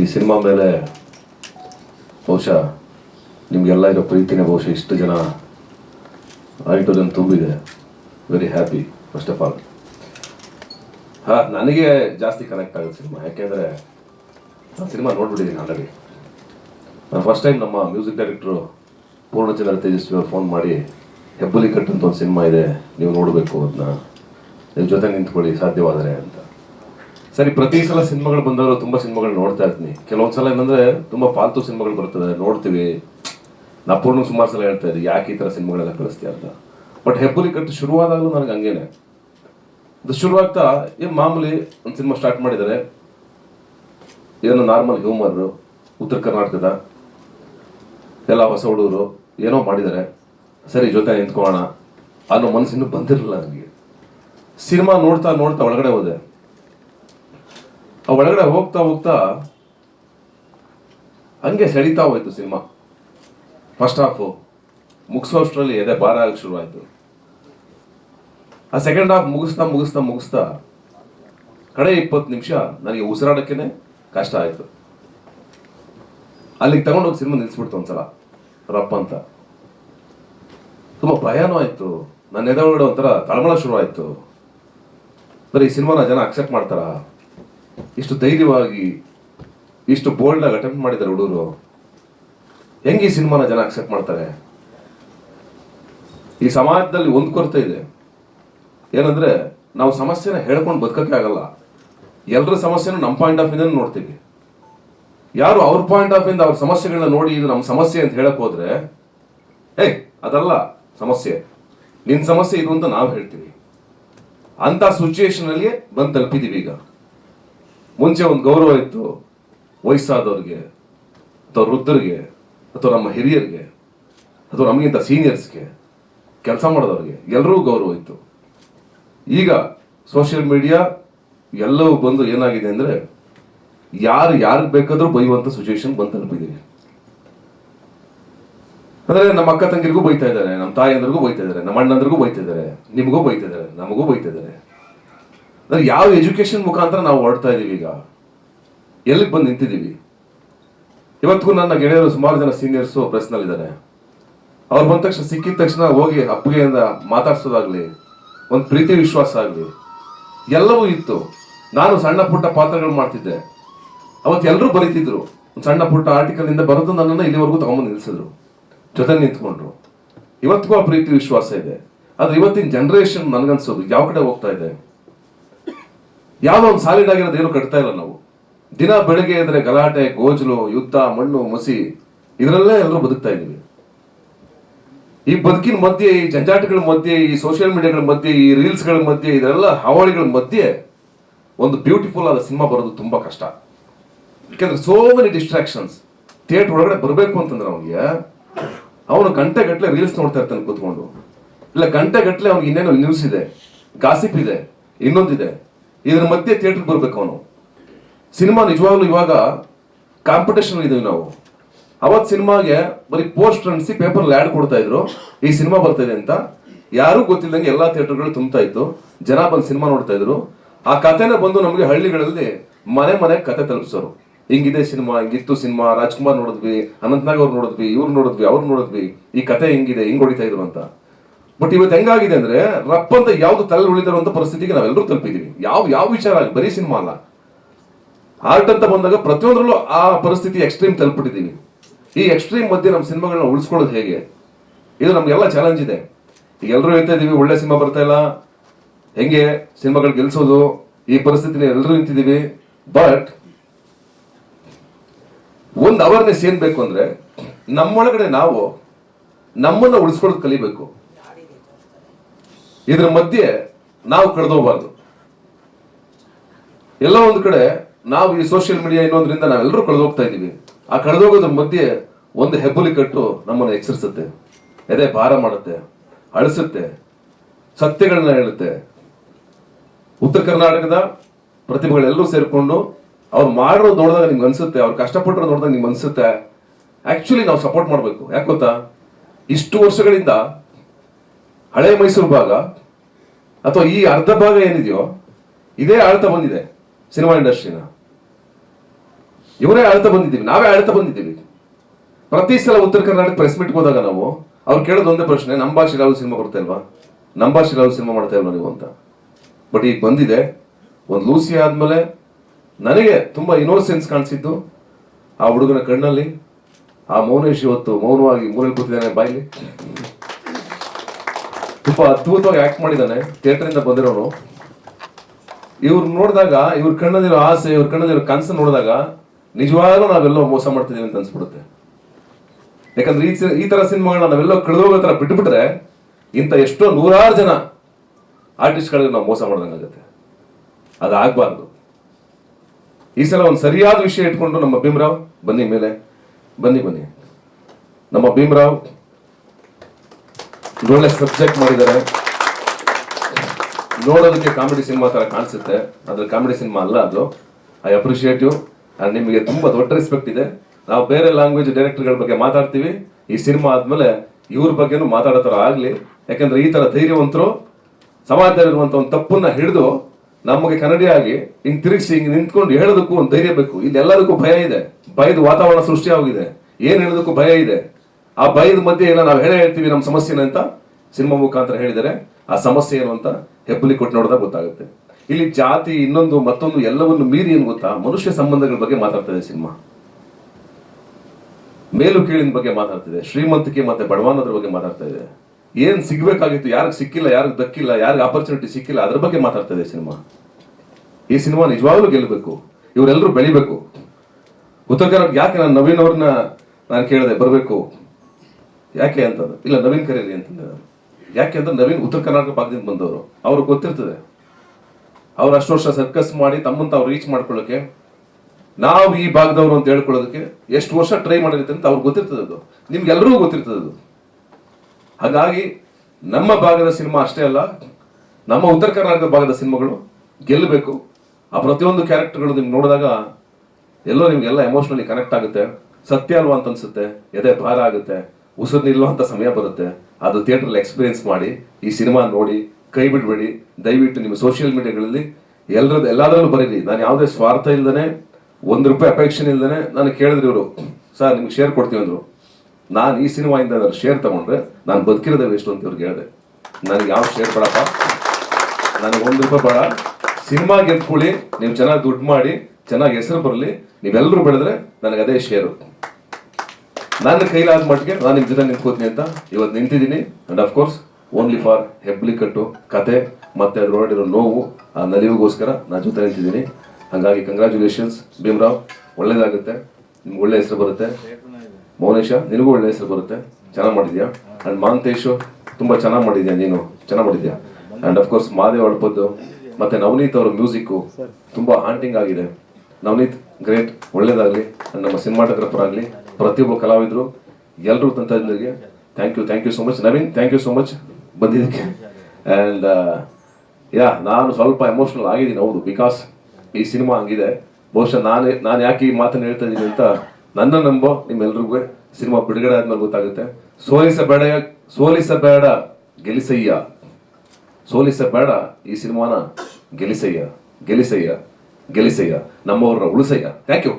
ಈ ಸಿನಿಮಾ ಮೇಲೆ ಬಹುಶಃ ನಿಮಗೆಲ್ಲ ಇರೋ ಪ್ರೀತಿನೇ ಬಹುಶಃ ಇಷ್ಟು ಜನ ಆಡಿಟೋರಿಯಂ ತುಂಬಿದೆ. Very happy first of all ಹಾಂ, ನನಗೆ ಜಾಸ್ತಿ ಕನೆಕ್ಟ್ ಆಗುತ್ತೆ ಸಿನಿಮಾ. ಯಾಕೆಂದರೆ ನಾನು ಸಿನಿಮಾ ನೋಡ್ಬಿಟ್ಟಿದ್ದೀನಿ ಆಲ್ರೆಡಿ ನಾನು ಫಸ್ಟ್ ಟೈಮ್ ನಮ್ಮ ಮ್ಯೂಸಿಕ್ ಡೈರೆಕ್ಟ್ರು ಪೂರ್ಣಚಂದ್ರ ತೇಜಸ್ವಿ ಅವ್ರು ಫೋನ್ ಮಾಡಿ, ಹೆಬ್ಬುಲಿ ಕಟ್ ಅಂತ ಒಂದು ಸಿನಿಮಾ ಇದೆ, ನೀವು ನೋಡಬೇಕು ಅದನ್ನ ನಿಮ್ಮ ಜೊತೆ ನಿಂತ್ಕೊಳ್ಳಿ, ಸಾಧ್ಯವಾದರೆ ಅಂತ. ಸರಿ, ಪ್ರತಿ ಸಲ ಸಿನಿಮಾಗಳು ಬಂದವರು ತುಂಬ ಸಿನಿಮಾಗಳು ನೋಡ್ತಾ ಇರ್ತೀನಿ. ಕೆಲವೊಂದು ಸಲ ಏನಂದ್ರೆ ತುಂಬ ಫಾಲ್ತು ಸಿನಿಮಾಗಳು ಬರ್ತದೆ, ನೋಡ್ತೀವಿ. ನಪೂರ್ಣ ಪೂರ್ಣ ಸುಮಾರು ಸಲ ಹೇಳ್ತಾ ಇದ್ದೆ, ಯಾಕೆ ಈ ಥರ ಸಿನಿಮಾಗಳೆಲ್ಲ ಕಳಿಸ್ತೀಯ ಅಂತ. ಬಟ್ ಹೆಬ್ಬುಲಿ ಕಟ್ಟು ಶುರುವಾದಾಗಲೂ ನನಗೆ ಹಂಗೇನೆ. ಅದು ಶುರುವಾಗ್ತಾ ಏನು ಮಾಮೂಲಿ ಒಂದು ಸಿನಿಮಾ ಸ್ಟಾರ್ಟ್ ಮಾಡಿದ್ದಾರೆ ಏನೋ ನಾರ್ಮಲ್ ಹ್ಯೂಮರ್ ಉತ್ತರ ಕರ್ನಾಟಕದ. ಎಲ್ಲ ಹೊಸ ಹುಡುಗರು, ಏನೋ ಮಾಡಿದ್ದಾರೆ ಸರಿ ಜೊತೆ ನಿಂತ್ಕೊಳ್ಳೋಣ ಅನ್ನೋ ಮನಸ್ಸಿನ್ನೂ ಬಂದಿರಲಿಲ್ಲ ನನಗೆ ಸಿನಿಮಾ ನೋಡ್ತಾ ನೋಡ್ತಾ ಒಳಗಡೆ ಹೋದೆ. ಆ ಒಳಗಡೆ ಹೋಗ್ತಾ ಹೋಗ್ತಾ ಹಂಗೆ ಸೆಳೀತಾ ಹೋಯ್ತು ಸಿನಿಮಾ. ಫಸ್ಟ್ ಹಾಫು ಮುಗಿಸೋಷ್ಟರಲ್ಲಿ ಎದೆ ಭಾರ ಆಗಕ್ಕೆ ಶುರುವಾಯಿತು. ಆ ಸೆಕೆಂಡ್ ಹಾಫ್ ಮುಗಿಸ್ತಾ ಮುಗಿಸ್ತಾ ಮುಗಿಸ್ತಾ ಕಡೆ ಇಪ್ಪತ್ತು ನಿಮಿಷ ನನಗೆ ಉಸಿರಾಡೋಕ್ಕೇನೆ ಕಷ್ಟ ಆಯಿತು. ಅಲ್ಲಿಗೆ ತಗೊಂಡೋಗಿ ಸಿನಿಮಾ ನಿಲ್ಲಿಸ್ಬಿಡ್ತು ಒಂದ್ಸಲ, ರಪ್ಪ ಅಂತ. ತುಂಬ ಭಯನೂ ಆಯಿತು. ನನ್ನ ಎದೆ ಒಳಗಡೆ ಒಂಥರ ತಳಮಳ ಶುರು ಆಯಿತು ಈ ಸಿನಿಮಾನ ಜನ ಅಕ್ಸೆಪ್ಟ್ ಮಾಡ್ತಾರಾ? ಇಷ್ಟು ಧೈರ್ಯವಾಗಿ, ಇಷ್ಟು ಬೋಲ್ಡ್ ಆಗಿ ಅಟೆಂಪ್ಟ್ ಮಾಡಿದ್ದಾರೆ ಹುಡುಗರು. ಹೆಂಗೆ ಈ ಸಿನಿಮಾನ ಜನ ಅಕ್ಸೆಪ್ಟ್ ಮಾಡ್ತಾರೆ? ಈ ಸಮಾಜದಲ್ಲಿ ಒಂದು ಕೊರತೆ ಇದೆ. ಏನಂದ್ರೆ, ನಾವು ಸಮಸ್ಯೆನ ಹೇಳ್ಕೊಂಡು ಬದುಕಕ್ಕೆ ಆಗಲ್ಲ. ಎಲ್ಲರ ಸಮಸ್ಯೆನೂ ನಮ್ಮ ಪಾಯಿಂಟ್ ಆಫ್ ವ್ಯೂನ ನೋಡ್ತೀವಿ. ಯಾರು ಅವ್ರ ಪಾಯಿಂಟ್ ಆಫ್ ಇಂದ ಅವ್ರ ಸಮಸ್ಯೆಗಳನ್ನ ನೋಡಿ ಇದು ನಮ್ಮ ಸಮಸ್ಯೆ ಅಂತ ಹೇಳಕ್ ಹೋದ್ರೆ ಏಯ್ ಅದಲ್ಲ ಸಮಸ್ಯೆ. ನಿನ್ನ ಸಮಸ್ಯೆ ಇದು ಅಂತ ನಾವು ಹೇಳ್ತೀವಿ. ಅಂತ ಸಿಚುಯೇಷನ್ ಅಲ್ಲಿ ಬಂದು ತಲುಪಿದೀವಿ ಈಗ. ಮುಂಚೆ ಒಂದು ಗೌರವ ಇತ್ತು ವಯಸ್ಸಾದವ್ರಿಗೆ, ಅಥವಾ ವೃದ್ಧರಿಗೆ, ಅಥವಾ ನಮ್ಮ ಹಿರಿಯರಿಗೆ, ಅಥವಾ ನಮಗಿಂತ ಸೀನಿಯರ್ಸ್ಗೆ ಕೆಲಸ ಮಾಡೋದವ್ರಿಗೆ ಎಲ್ಲರೂ ಗೌರವ ಇತ್ತು. ಈಗ ಸೋಷಿಯಲ್ ಮೀಡಿಯಾ ಎಲ್ಲವೂ ಬಂದು ಏನಾಗಿದೆ ಅಂದರೆ ಯಾರು ಯಾರಿಗೆ ಬೇಕಾದರೂ ಬೈಯುವಂಥ ಸಿಚುವೇಶನ್ ಬಂದು ತಲುಪಿದ್ದೀವಿ ಅಂದರೆ ನಮ್ಮ ಅಕ್ಕ ತಂಗಿರಿಗೂ ಬೈತಾ ಇದ್ದಾರೆ, ನಮ್ಮ ತಾಯಿಯಂದ್ರಿಗೂ ಬೈತಾ ಇದ್ದಾರೆ, ನಮ್ಮ ಅಣ್ಣಂದ್ರಿಗೂ ಬೈತಾ ಇದ್ದಾರೆ, ನಿಮಗೂ ಬೈತಾ ಇದ್ದಾರೆ, ನಮಗೂ ಬೈತಾ ಇದ್ದಾರೆ. ಅಂದ್ರೆ ಯಾವ ಎಜುಕೇಶನ್ ಮುಖಾಂತರ ನಾವು ಹೊರಡ್ತಾ ಇದೀವಿ ಈಗ? ಎಲ್ಲಿಗೆ ಬಂದು ನಿಂತಿದ್ದೀವಿ ಇವತ್ತಿಗೂ ನನ್ನ ಗೆಳೆಯರು ಸುಮಾರು ಜನ ಸೀನಿಯರ್ಸು ಪ್ರೆಸ್ನಲ್ಲಿದ್ದಾರೆ ಅವ್ರು ಬಂದ ತಕ್ಷಣ ಸಿಕ್ಕಿದ ತಕ್ಷಣ ಹೋಗಿ ಅಪ್ಪಗೆಯಿಂದ ಮಾತಾಡ್ಸೋದಾಗ್ಲಿ, ಒಂದು ಪ್ರೀತಿ ವಿಶ್ವಾಸ ಆಗಲಿ, ಎಲ್ಲವೂ ಇತ್ತು. ನಾನು ಸಣ್ಣ ಪುಟ್ಟ ಪಾತ್ರಗಳು ಮಾಡ್ತಿದ್ದೆ. ಅವತ್ತು ಎಲ್ಲರೂ ಬರೀತಿದ್ರು. ಒಂದು ಸಣ್ಣ ಪುಟ್ಟ ಆರ್ಟಿಕಲ್ ಇಂದ ಬರೆದು ನನ್ನನ್ನು ಇಲ್ಲಿವರೆಗೂ ತಗೊಂಬಂದು ನಿಲ್ಲಿಸಿದ್ರು ಜೊತೆ ನಿಂತ್ಕೊಂಡ್ರು. ಇವತ್ತಿಗೂ ಆ ಪ್ರೀತಿ ವಿಶ್ವಾಸ ಇದೆ. ಆದರೆ ಇವತ್ತಿನ ಜನರೇಷನ್ ನನಗನ್ಸೋದು, ಯಾವ ಕಡೆ ಹೋಗ್ತಾ ಇದೆ? ಯಾವುದೋ ಒಂದು ಸಾಲಿಡ್ ಆಗಿರೋದು ಏನು ಕಟ್ತಾ ಇಲ್ಲ ನಾವು. ದಿನ ಬೆಳಗ್ಗೆ ಎದ್ರೆ ಗಲಾಟೆ, ಗೋಜಲು, ಯುದ್ಧ, ಮಣ್ಣು, ಮಸಿ, ಇದರಲ್ಲೇ ಎಲ್ಲರೂ ಬದುಕ್ತಾ ಇದ್ದೀವಿ. ಈ ಬದುಕಿನ ಮಧ್ಯೆ, ಈ ಜಂಜಾಟಗಳ ಮಧ್ಯೆ, ಈ ಸೋಷಿಯಲ್ ಮೀಡಿಯಾಗಳ ಮಧ್ಯೆ, ಈ ರೀಲ್ಸ್ಗಳ ಮಧ್ಯೆ, ಇದೆಲ್ಲ ಹಾವಳಿಗಳ ಮಧ್ಯೆ ಒಂದು ಬ್ಯೂಟಿಫುಲ್ ಆದ ಸಿನಿಮಾ ಬರೋದು ತುಂಬಾ ಕಷ್ಟ. ಯಾಕೆಂದ್ರೆ ಸೋ ಮೆನಿ ಡಿಸ್ಟ್ರಾಕ್ಷನ್ಸ್ ಥಿಯೇಟರ್ ಒಳಗಡೆ ಬರಬೇಕು ಅಂತಂದ್ರೆ ಅವನಿಗೆ ಅವನು ಗಂಟೆ ಗಟ್ಟಲೆ ರೀಲ್ಸ್ ನೋಡ್ತಾ ಇರ್ತಾನೆ ಕೂತ್ಕೊಂಡು. ಇಲ್ಲ ಗಂಟೆ ಗಟ್ಟಲೆ ಅವ್ನಿಗೆ ಇನ್ನೇನೋ ನ್ಯೂಸ್ ಇದೆ ಗಾಸಿಪ್ ಇದೆ, ಇನ್ನೊಂದಿದೆ. ಇದ್ರ ಮಧ್ಯೆ ಥಿಯೇಟರ್ ಬರ್ಬೇಕು ಅವನು. ಸಿನಿಮಾ ನಿಜವಾಗ್ಲೂ ಇವಾಗ ಕಾಂಪಿಟೇಷನ್ ಇದೀವಿ ನಾವು. ಅವತ್ತು ಸಿನಿಮಾಗೆ ಬರೀ ಪೋಸ್ಟ್ ಅಂಟಿಸಿ ಪೇಪರ್ ಆ್ಯಡ್ ಕೊಡ್ತಾ ಇದ್ರು. ಈ ಸಿನಿಮಾ ಬರ್ತಾಯಿದೆ ಅಂತ. ಯಾರೂ ಗೊತ್ತಿಲ್ಲದಂಗೆ ಎಲ್ಲ ಥಿಯೇಟರ್ಗಳು ತುಂಬ್ತಾ ಇತ್ತು. ಜನ ಬಂದು ಸಿನಿಮಾ ನೋಡ್ತಾ ಇದ್ರು. ಆ ಕಥೆನೇ ಬಂದು ನಮಗೆ ಹಳ್ಳಿಗಳಲ್ಲಿ ಮನೆ ಮನೆ ಕತೆ ತಲುಪಿಸೋರು. ಹಿಂಗಿದೆ ಸಿನಿಮಾ, ಹಿಂಗಿತ್ತು ಸಿನಿಮಾ, ರಾಜ್ಕುಮಾರ್ ನೋಡಿದ್ವಿ, ಅನಂತ್ನಾಗ್ ಅವ್ರು ನೋಡಿದ್ವಿ, ಇವ್ರು ನೋಡಿದ್ವಿ, ಅವ್ರು ನೋಡಿದ್ವಿ. ಈ ಕತೆ ಹಿಂಗಿದೆ, ಹಿಂಗ್ ಹೊಡಿತಾ ಇದ್ರು ಅಂತ. ಬಟ್ ಇವತ್ತು ಹೆಂಗಾಗಿದೆ ಅಂದ್ರೆ ರಪ್ಪ ಅಂತ ಯಾವ್ದು ತಲೆ ಉಳಿದಿರುವಂತ ಪರಿಸ್ಥಿತಿಗೆ ನಾವೆಲ್ಲರೂ ತಲುಪಿದೀವಿ ಯಾವ ಯಾವ ವಿಚಾರ ಆಗಲಿ, ಬರೀ ಸಿನಿಮಾ ಅಲ್ಲ. ಆರ್ಟ್ ಅಂತ ಬಂದಾಗ ಪ್ರತಿಯೊಂದರಲ್ಲೂ ಆ ಪರಿಸ್ಥಿತಿ ಎಕ್ಸ್ಟ್ರೀಮ್ ತಲುಪಿಟ್ಟಿದ್ದೀವಿ ಈ ಎಕ್ಸ್ಟ್ರೀಮ್ ಮಧ್ಯೆ ನಮ್ಮ ಸಿನಿಮಾಗಳನ್ನ ಉಳಿಸ್ಕೊಳ್ಳೋದು ಹೇಗೆ? ಇದು ನಮ್ಗೆಲ್ಲ ಚಾಲೆಂಜ್ ಇದೆ. ಈಗ ಎಲ್ಲರೂ ಹೇಳ್ತಾ ಇದೀವಿ, ಒಳ್ಳೆ ಸಿನಿಮಾ ಬರ್ತಾ ಇಲ್ಲ. ಹೆಂಗೆ ಸಿನಿಮಾಗಳು ಗೆಲ್ಸೋದು? ಈ ಪರಿಸ್ಥಿತಿನ ಎಲ್ಲರೂ ನಿಂತಿದ್ದೀವಿ. ಬಟ್ ಒಂದು ಅವೇರ್ನೆಸ್ ಏನ್ ಬೇಕು ಅಂದ್ರೆ, ನಮ್ಮೊಳಗಡೆ ನಾವು ನಮ್ಮನ್ನ ಉಳಿಸ್ಕೊಳ್ಳೋದು ಕಲಿಬೇಕು. ಇದ್ರ ಮಧ್ಯೆ ನಾವು ಕಳೆದೋಗ್ಬಾರ್ದು ಎಲ್ಲ ಒಂದು ಕಡೆ ನಾವು ಈ ಸೋಷಿಯಲ್ ಮೀಡಿಯಾ ಇನ್ನೊಂದ್ರಿಂದ ನಾವೆಲ್ಲರೂ ಕಳೆದೋಗ್ತಾ ಇದೀವಿ ಆ ಕಳೆದೋಗೋದ್ರ ಮಧ್ಯೆ ಒಂದು ಹೆಬ್ಬುಲಿ ಕಟ್ಟು ನಮ್ಮನ್ನು ಎಚ್ಚರಿಸುತ್ತೆ. ಎದೆ ಭಾರ ಮಾಡುತ್ತೆ, ಅಳಿಸುತ್ತೆ, ಸತ್ಯಗಳನ್ನ ಹೇಳುತ್ತೆ. ಉತ್ತರ ಕರ್ನಾಟಕದ ಪ್ರತಿಭೆಗಳೆಲ್ಲರೂ ಸೇರಿಕೊಂಡು ಅವ್ರು ಮಾಡಿರೋದು ನೋಡಿದಾಗ ನಿಮ್ಗೆ ಅನ್ಸುತ್ತೆ, ಅವ್ರು ಕಷ್ಟಪಟ್ಟಿರೋದು ನೋಡಿದಾಗ ನಿಮ್ಗೆ ಅನ್ಸುತ್ತೆ. ಆಕ್ಚುಲಿ ನಾವು ಸಪೋರ್ಟ್ ಮಾಡಬೇಕು. ಯಾಕೆ ಗೊತ್ತಾ? ಇಷ್ಟು ವರ್ಷಗಳಿಂದ ಹಳೆ ಮೈಸೂರು ಭಾಗ ಅಥವಾ ಈ ಅರ್ಧ ಭಾಗ ಏನಿದೆಯೋ, ಇದೇ ಆಳ್ತಾ ಬಂದಿದೆ ಸಿನಿಮಾ ಇಂಡಸ್ಟ್ರಿನ ಇವರೇ ಆಳ್ತಾ ಬಂದಿದ್ದೀವಿ, ನಾವೇ ಆಳ್ತಾ ಬಂದಿದ್ದೀವಿ. ಪ್ರತಿ ಸಲ ಉತ್ತರ ಕರ್ನಾಟಕ ಪ್ರೆಸ್ ಮೀಟ್ ಹೋದಾಗ ನಾವು, ಅವ್ರು ಕೇಳೋದು ಒಂದೇ ಪ್ರಶ್ನೆ, ನಮ್ಮ ಭಾಷೆ ಯಾವ್ದು ಸಿನಿಮಾ ಬರ್ತಾ ಇಲ್ವಾ ನಮ್ಮ ಭಾಷೆ ಯಾವ್ದು ಸಿನಿಮಾ ಮಾಡ್ತಾ ಇಲ್ವಾ ನೀವು ಅಂತ. ಬಟ್ ಈಗ ಬಂದಿದೆ, ಒಂದು ಲೂಸಿ ಆದ್ಮೇಲೆ ನನಗೆ ತುಂಬ ಇನೋಸೆನ್ಸ್ ಕಾಣಿಸಿದ್ದು ಆ ಹುಡುಗನ ಕಣ್ಣಲ್ಲಿ, ಆ ಮೌನೇಶ್ ಇವತ್ತು ಮೌನವಾಗಿ ಮೂರಲ್ಲಿ ಕೂತಿದ್ದಾನೆ ಬಾಯಿಲಿ ತುಂಬಾ ಅದ್ಭುತವಾಗಿ ಆಕ್ಟ್ ಮಾಡಿದ್ದಾನೆ ಥಿಯೇಟರ್ ಇಂದ ಬಂದಿರೋನು ಇವ್ರು ನೋಡಿದಾಗ, ಇವ್ರ ಕಣ್ಣಲ್ಲಿರೋ ಆಸೆ, ಇವ್ರ ಕಣ್ಣಲ್ಲಿರೋ ಕನಸು ನೋಡಿದಾಗ ನಿಜವಾಗ್ಲೂ ನಾವೆಲ್ಲೋ ಮೋಸ ಮಾಡ್ತಿದ್ದೀವಿ ಅಂತ ಅನ್ಸ್ಬಿಡುತ್ತೆ. ಯಾಕಂದ್ರೆ ಈ ಈ ತರ ಸಿನಿಮಾಗಳನ್ನ ನಾವೆಲ್ಲೋ ಕಳೆದೋಗೋ ತರ ಬಿಟ್ಬಿಟ್ರೆ ಇಂಥ ಎಷ್ಟೋ ನೂರಾರು ಜನ ಆರ್ಟಿಸ್ಟ್ಗಳಿಗೆ ನಾವು ಮೋಸ ಮಾಡ್ದಂಗಾಗತ್ತೆ ಅದಾಗಬಾರ್ದು. ಈ ಸಲ ಒಂದು ಸರಿಯಾದ ವಿಷಯ ಇಟ್ಕೊಂಡು ನಮ್ಮ ಭೀಮರಾವ್, ಬನ್ನಿ ಮೇಲೆ. ಬನ್ನಿ ಬನ್ನಿ. ನಮ್ಮ ಭೀಮರಾವ್ ಒಳ್ಳೆ ಸಬ್ಜೆಕ್ಟ್ ಮಾಡಿದ್ದಾರೆ. ನೋಡೋದಕ್ಕೆ ಕಾಮಿಡಿ ಸಿನಿಮಾ ತರ ಕಾಣಿಸುತ್ತೆ. ಅದ್ರ ಕಾಮಿಡಿ ಸಿನಿಮಾ ಅಲ್ಲ ಅದು. I appreciate you. ಅಂಡ್ ನಿಮಗೆ ತುಂಬಾ ದೊಡ್ಡ ರೆಸ್ಪೆಕ್ಟ್ ಇದೆ. ನಾವು ಬೇರೆ ಲ್ಯಾಂಗ್ವೇಜ್ ಡೈರೆಕ್ಟರ್ಗಳ ಬಗ್ಗೆ ಮಾತಾಡ್ತೀವಿ. ಈ ಸಿನಿಮಾ ಆದ್ಮೇಲೆ ಇವ್ರ ಬಗ್ಗೆನೂ ಮಾತಾಡೋ ಥರ ಆಗಲಿ. ಯಾಕಂದ್ರೆ ಈ ತರ ಧೈರ್ಯವಂತರು ಸಮಾಜದಲ್ಲಿರುವಂಥ ಒಂದು ತಪ್ಪನ್ನ ಹಿಡಿದು ನಮಗೆ ಕನ್ನಡಿಯಾಗಿ ಹಿಂಗೆ ತಿರುಗಿಸಿ ಹಿಂಗೆ ನಿಂತ್ಕೊಂಡು ಹೇಳೋದಕ್ಕೂ ಒಂದು ಧೈರ್ಯ ಬೇಕು. ಇಲ್ಲಿ ಎಲ್ಲದಕ್ಕೂ ಭಯ ಇದೆ. ಭಯದ ವಾತಾವರಣ ಸೃಷ್ಟಿ ಆಗಿದೆ. ಏನ್ ಹೇಳೋದಕ್ಕೂ ಭಯ ಇದೆ. ಆ ಭಯದ ಮಧ್ಯೆ ಏನೋ ನಾವು ಹೇಳೇ ಹೇಳ್ತೀವಿ, ನಮ್ಮ ಸಮಸ್ಯೆನ ಅಂತ ಸಿನಿಮಾ ಮುಖಾಂತರ ಹೇಳಿದರೆ ಆ ಸಮಸ್ಯೆ ಏನು ಅಂತ ಹೆಬ್ಬಲಿ ಕೊಟ್ಟು ನೋಡಿದಾಗ ಗೊತ್ತಾಗುತ್ತೆ. ಇಲ್ಲಿ ಜಾತಿ ಇನ್ನೊಂದು ಮತ್ತೊಂದು ಎಲ್ಲವನ್ನು ಮೀರಿ ಏನು ಗೊತ್ತಾ? ಮನುಷ್ಯ ಸಂಬಂಧಗಳ ಬಗ್ಗೆ ಮಾತಾಡ್ತದೆ ಸಿನಿಮಾ. ಮೇಲು ಕೀಳಿನ ಬಗ್ಗೆ ಮಾತಾಡ್ತಿದೆ ಶ್ರೀಮಂತಿಕೆ ಮತ್ತೆ ಬಡವಾನದ್ರ ಬಗ್ಗೆ ಮಾತಾಡ್ತಾ ಇದೆ. ಏನ್ ಸಿಗ್ಬೇಕಾಗಿತ್ತು, ಯಾರಿಗೆ ಸಿಕ್ಕಿಲ್ಲ, ಯಾರಿಗೆ ದಕ್ಕಿಲ್ಲ, ಯಾರಿಗೆ ಆಪರ್ಚುನಿಟಿ ಸಿಕ್ಕಿಲ್ಲ, ಅದ್ರ ಬಗ್ಗೆ ಮಾತಾಡ್ತಾ ಇದೆ ಸಿನಿಮಾ. ಈ ಸಿನಿಮಾ ನಿಜವಾಗ್ಲೂ ಗೆಲ್ಲಬೇಕು ಇವರೆಲ್ಲರೂ ಬೆಳಿಬೇಕು. ಉತ್ತರ ಯಾಕೆ ನಾನು ನವೀನ್ ಅವ್ರನ್ನ ನಾನು ಕೇಳಿದೆ, ಬರಬೇಕು. ಯಾಕೆ ಅಂತಂದ್ರೆ, ಇಲ್ಲ ನವೀನ್ ಕರೀರಿ ಅಂತಂದ್ರೆ ಯಾಕೆ ಅಂದ್ರೆ ನವೀನ್ ಉತ್ತರ ಕರ್ನಾಟಕ ಭಾಗದಿಂದ ಬಂದವರು. ಅವ್ರಿಗೆ ಗೊತ್ತಿರ್ತದೆ. ಅವ್ರು ಅಷ್ಟು ವರ್ಷ ಸರ್ಕಸ್ ಮಾಡಿ ತಮ್ಮನ್ನು ಅವ್ರು ರೀಚ್ ಮಾಡ್ಕೊಳ್ಳೋಕೆ, ನಾವು ಈ ಭಾಗದವರು ಅಂತ ಹೇಳ್ಕೊಳ್ಳೋದಕ್ಕೆ ಎಷ್ಟು ವರ್ಷ ಟ್ರೈ ಮಾಡಿರುತ್ತೆ ಅಂತ ಅವ್ರಿಗೆ ಗೊತ್ತಿರ್ತದೆ ಅದು. ನಿಮ್ಗೆಲ್ಲರಿಗೂ ಗೊತ್ತಿರ್ತದೆ ಅದು. ಹಾಗಾಗಿ ನಮ್ಮ ಭಾಗದ ಸಿನಿಮಾ ಅಷ್ಟೇ ಅಲ್ಲ, ನಮ್ಮ ಉತ್ತರ ಕರ್ನಾಟಕ ಭಾಗದ ಸಿನಿಮಾಗಳು ಗೆಲ್ಲಬೇಕು. ಆ ಪ್ರತಿಯೊಂದು ಕ್ಯಾರೆಕ್ಟರ್ಗಳು ನಿಮ್ಗೆ ನೋಡಿದಾಗ ಎಲ್ಲೋ ನಿಮ್ಗೆಲ್ಲ ಎಮೋಷನಲಿ ಕನೆಕ್ಟ್ ಆಗುತ್ತೆ. ಸತ್ಯ ಅಲ್ವಾ ಅಂತ ಅನ್ಸುತ್ತೆ. ಎದೆ ಭಾರ ಆಗುತ್ತೆ. ಉಸಿರು ನಿಲ್ಲುವಂಥ ಸಮಯ ಬರುತ್ತೆ. ಅದು ಥಿಯೇಟ್ರಲ್ಲಿ ಎಕ್ಸ್ಪೀರಿಯನ್ಸ್ ಮಾಡಿ, ಈ ಸಿನಿಮಾ ನೋಡಿ, ಕೈ ಬಿಡಬೇಡಿ. ದಯವಿಟ್ಟು ನಿಮ್ಮ ಸೋಷಿಯಲ್ ಮೀಡಿಯಾಗಳಲ್ಲಿ ಎಲ್ಲರದ್ದು ಎಲ್ಲಾದ್ರಲ್ಲೂ ಬರೀರಿ. ನಾನು ಯಾವುದೇ ಸ್ವಾರ್ಥ ಇಲ್ಲದೆ ಒಂದು ರೂಪಾಯಿ ಅಪೇಕ್ಷೆ ಇಲ್ಲದೆ ನಾನು ಕೇಳಿದ್ರು ಇವರು, ಸರ್, ನಿಮ್ಗೆ ಶೇರ್ ಕೊಡ್ತೀವಿ ಅಂದರು. ನಾನು ಈ ಸಿನಿಮಾಯಿಂದ ಏನಾದ್ರು ಶೇರ್ ತಗೊಂಡ್ರೆ ನಾನು ಬದುಕಿರೋದೇ ವೇಸ್ಟ್ ಅಂತ ಇವ್ರಿಗೆ ಹೇಳಿದೆ. ನನಗೆ ಯಾವ ಶೇರ್ ಬೇಡಪ್ಪ. ನನಗೆ ಒಂದು ರೂಪಾಯಿ ಬೇಡ. ಸಿನಿಮಾ ಗೆದ್ಕೊಳ್ಳಿ ನೀವು ಚೆನ್ನಾಗಿ ದುಡ್ಡು ಮಾಡಿ, ಚೆನ್ನಾಗಿ ಹೆಸರು ಬರಲಿ ನೀವೆಲ್ಲರೂ ಬೆಳೆದ್ರೆ ನನಗೆ ಅದೇ ಶೇರು ನನ್ನ ಕೈಲಾದ ಮಟ್ಟಿಗೆ ನಾನು ನಿಮ್ಮ ಜೊತೆ ನಿಂತ್ಕೋತೀನಿ ಅಂತ ಇವತ್ತು ನಿಂತಿದ್ದೀನಿ. ಅಂಡ್ ಕೋರ್ಸ್ ಓನ್ಲಿ ಫಾರ್ ಹೆಬ್ಲಿ ಕಟ್ಟು ಕತೆ, ಮತ್ತೆ ಅದ್ರ ಹೊರಡಿರೋ ನೋವು, ಆ ನಲಿವಿಗೋಸ್ಕರ ನಾನು ಜೊತೆ ನಿಂತಿದ್ದೀನಿ. ಹಾಗಾಗಿ ಕಂಗ್ರ್ಯಾಚುಲೇಷನ್ಸ್ ಭೀಮ್ರಾವ್. ಒಳ್ಳೇದಾಗುತ್ತೆ. ನಿಮ್ಗೆ ಒಳ್ಳೆ ಹೆಸರು ಬರುತ್ತೆ. ಮೌನೇಶ, ನಿನಗೂ ಒಳ್ಳೆ ಹೆಸರು ಬರುತ್ತೆ. ಚೆನ್ನಾಗಿ ಮಾಡಿದ್ಯಾ? ಅಂಡ್ ಮಾಂತೇಶು, ತುಂಬ ಚೆನ್ನಾಗಿ ಮಾಡಿದ್ಯಾ ನೀನು? ಚೆನ್ನಾಗಿ ಮಾಡಿದ್ಯಾ? ಅಂಡ್ ಆಫ್ ಕೋರ್ಸ್ ಮಾದೇವ್ ಅಳ್ಪದ್ದು, ಮತ್ತೆ ನವನೀತ್ ಅವರ ಮ್ಯೂಸಿಕ್ಕು ತುಂಬ ಹಾಂಟಿಂಗ್ ಆಗಿದೆ. ನವನೀತ್ ಗ್ರೇಟ್ ಒಳ್ಳೇದಾಗಲಿ. ನಮ್ಮ ಸಿನಿಮಾಟೋಗ್ರಫರ್ ಆಗಲಿ. ಪ್ರತಿಯೊಬ್ಬ ಕಲಾವಿದರು ಎಲ್ಲರೂ ತಂತ್ರಜ್ಞರಿಗೆ thank you thank you so much Naveen thank you so much ಬಂದಿದ್ದಕ್ಕೆ. ಆ್ಯಂಡ್ ಯಾ, ನಾನು ಸ್ವಲ್ಪ ಎಮೋಷನಲ್ ಆಗಿದ್ದೀನಿ, ಹೌದು ಬಿಕಾಸ್ ಈ ಸಿನಿಮಾ ಹಂಗಿದೆ. ಬಹುಶಃ ನಾನೇ, ನಾನು ಯಾಕೆ ಈ ಮಾತನ್ನು ಹೇಳ್ತಾ ಇದ್ದೀನಿ ಅಂತ ನನ್ನ ನಂಬೋ ನಿಮ್ಮೆಲ್ರಿಗೂ ಸಿನಿಮಾ ಬಿಡುಗಡೆ ಆದ್ಮೇಲೆ ಗೊತ್ತಾಗುತ್ತೆ. ಸೋಲಿಸಬೇಡ ಸೋಲಿಸಬೇಡ ಗೆಲಿಸಯ್ಯ ಸೋಲಿಸಬೇಡ ಈ ಸಿನಿಮಾನ ಗೆಲಿಸಯ್ಯ ಗೆಲಿಸಯ್ಯ ಗೆಲಿಸಯ್ಯ ನಮ್ಮವರ ಉಳಿಸಯ್ಯ. Thank you